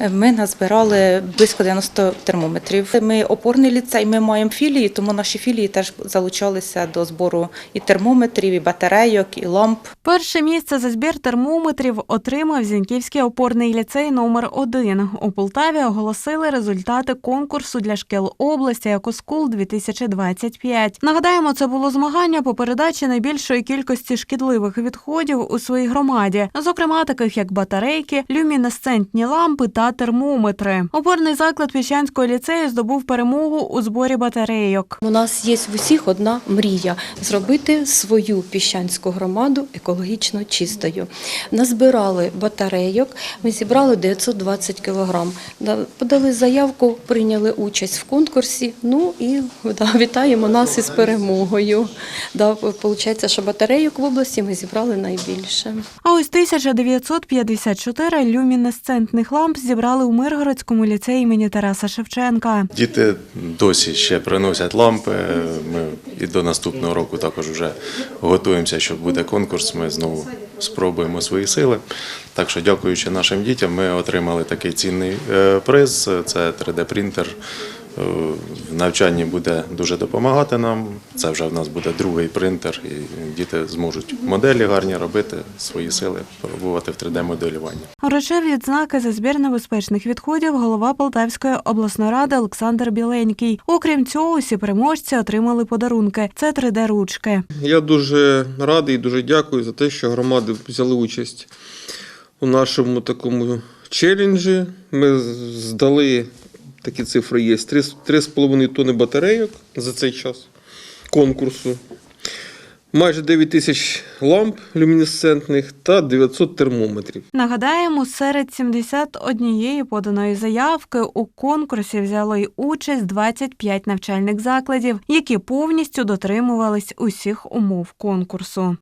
Ми назбирали близько 90 термометрів. Ми опорний ліцей, ми маємо філії, тому наші філії теж залучалися до збору і термометрів, і батарейок, і ламп. Перше місце за збір термометрів отримав Зіньківський опорний ліцей номер 1 У Полтаві оголосили результати конкурсу для шкіл області «Екоскул 2025 Нагадаємо, це було змагання по передачі найбільшої кількості шкідливих відходів у своїй громаді, зокрема таких як батарейки, люмінесцентні лампи та термометри. Опорний заклад Піщанського ліцею здобув перемогу у зборі батарейок. У нас є в усіх одна мрія зробити свою піщанську громаду екологічно чистою. Назбирали батарейок, ми зібрали 920 кілограм. Подали заявку, прийняли участь в конкурсі. Ну і да, вітаємо нас із перемогою. Да, Получається, що батарейок в області ми зібрали найбільше. А ось 1954 люмінесцентних ламп зібрали у Миргородському ліцеї імені Тараса Шевченка. Діти досі ще приносять лампи. Ми і до наступного року також вже готуємося, що буде конкурс. Ми знову спробуємо свої сили. Так що, дякуючи нашим дітям, ми отримали такий цінний е, приз. Це 3D-принтер. В навчанні буде дуже допомагати нам. Це вже в нас буде другий принтер, і діти зможуть моделі гарні робити, свої сили пробувати в 3D-моделюванні. Вручив відзнаки за збір небезпечних відходів голова Полтавської обласної ради Олександр Біленький. Окрім цього, усі переможці отримали подарунки. Це 3D-ручки. Я дуже радий і дуже дякую за те, що громади взяли участь у нашому такому челенджі. Ми здали такі цифри є: 3,5 тонни батарейок за цей час конкурсу, майже 9 тисяч ламп люмінесцентних та 900 термометрів. Нагадаємо, серед 71 поданої заявки у конкурсі взяли участь 25 навчальних закладів, які повністю дотримувались усіх умов конкурсу.